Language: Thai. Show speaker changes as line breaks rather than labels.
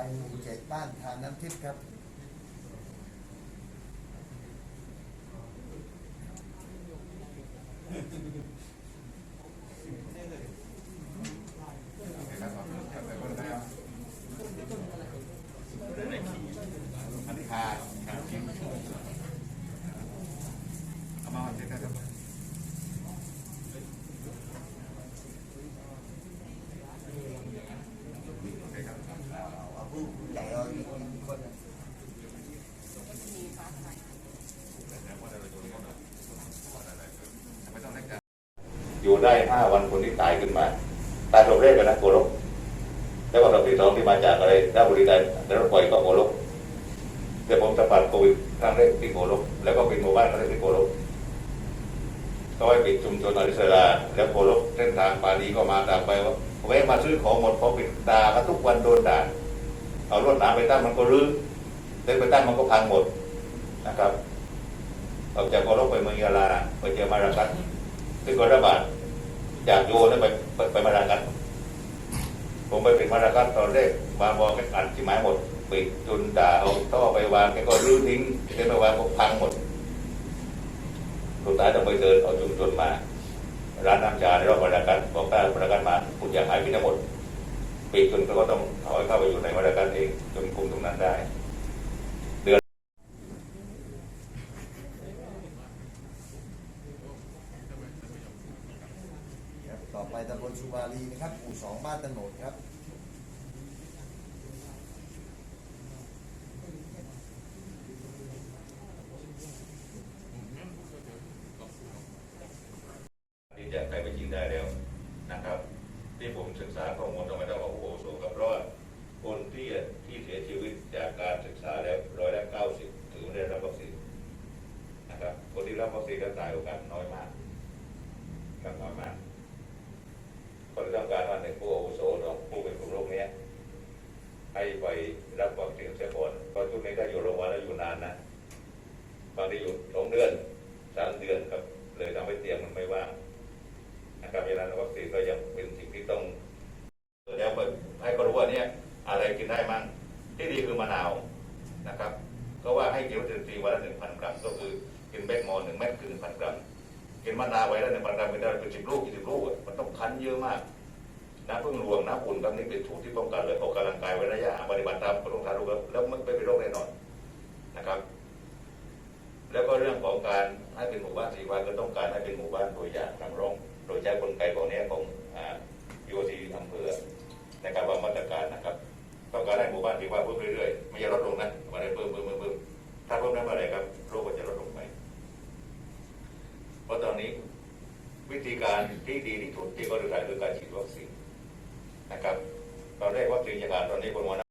ายหมู่เจ็ดบ้านทานน้ำทิพย์ครับ
อันนี้ขาขาทิ้งเอามาเช็คครับโอเคครับ
เอาผู้ใหญ่เอาอีกคนหนึ่ง
อยู่ได้ห้าวันคนที่ตายขึ้นมาตายศพแรกกันนะโกลกแล้วก็ศพที่สองที่มาจากอะไรราชบุรีตายในรถไฟก็โกลกแต่ผมสัมผัสโควิดครั้งแรกที่โกลกแล้วก็เป็นหมู่บ้านครั้งแรกที่โกลกก็ไปปิดชุมชนอริสราแล้วโกลกเส้นทางปาดีก็มาตามไปว่าแวะมาซื้อของหมดพอปิดตากันทุกวันโดนด่าเอารถหนามไปตั้งมันก็รื้อเดินไปตั้งมันก็พังหมดนะครับออกจากโกลกไปเมืองยาลาไปเจอมารากัสซึ่งก็ระบาด จากโยนไปไปไปมารากัสผมไปเป็นมารากัสตอนแรกมาบอกกันอัดที่หมายหมดปิดจนด่าเอาท่อไปวางแกก็รื้อทิ้งแกไปวางก็พังหมดสุดท้ายต้องไปเดินเอาชุมชนมา ร้านน้ำชาในรอบมารากัสบอกถ้ามารากัสมาคุณอยากหายไปทั้งหมดปิดจนเขาก็ต้องเอาให้เข้าไปอยู่ในมารากัสเองจนคุมตรงนั้นได้
ครับ ต่อไปตำบลชูวารีนะครับหมู่สองบ้านตะโนดครับ
ที่จะใครไปยิงได้แล้วนะครับ ที่ผมศึกษาข้อมูลทำไมต้องเอาโอโซครับราะว่าคนที่ที่เสียชีวิตจาก ให้ไปรับวัคซีนเสียก่อนเพราะช่วงนี้ถ้าอยู่โรงพยาบาลแล้วอยู่นานนะบางทีอยู่สองเดือนสามเดือนครับเลยทำให้เตียงมันไม่ว่างนะครับดังนั้นวัคซีนก็ยังเป็นสิ่งที่ต้องแล้วให้เขารู้ว่าเนี่ยอะไรกินได้มั่งที่ดีคือมะนาวนะครับ ก็ว่าให้กินวัตถุดิบวันละหนึ่งพันกรัมก็คือกินแบกมอหนึ่งเม็ดคือหนึ่งพันกรัมกินมะนาวไว้ละหนึ่งพันกรัมเป็นได้เป็นสิบลูกยี่สิบลูกมันต้องคั้นเยอะมาก น้ำพึ่งรวมน้ำอุ่นแบบนี้เป็นสูตรที่ป้องกันเลยออกกำลังกายไว้ระยะปฏิบัติตามกฎของทางโลกแล้วไม่เป็นโรคแน่นอนนะครับ แล้วก็เรื่องของการให้เป็นหมู่บ้านสีวาก็ต้องการให้เป็นหมู่บ้านตัวอย่างนำร่อง โดยใช้กลไกของเนี้ยของยูทีอำเภอในการวางมาตรการนะครับ ต้องการให้หมู่บ้านสีวาเพิ่มเรื่อยๆไม่ใช่ลดลงนะวันนี้เพิ่มเพิ่มเพิ่มเพิ่มถ้าเพิ่มได้เมื่อไหร่ครับโรคก็จะลดลงไปเพราะตอนนี้วิธีการที่ดีที่สุดที่เขาดูแลคือการฉีดวัคซีน นะครับ เราเรียกว่าคืออย่างไรตอนนี้คุณหัว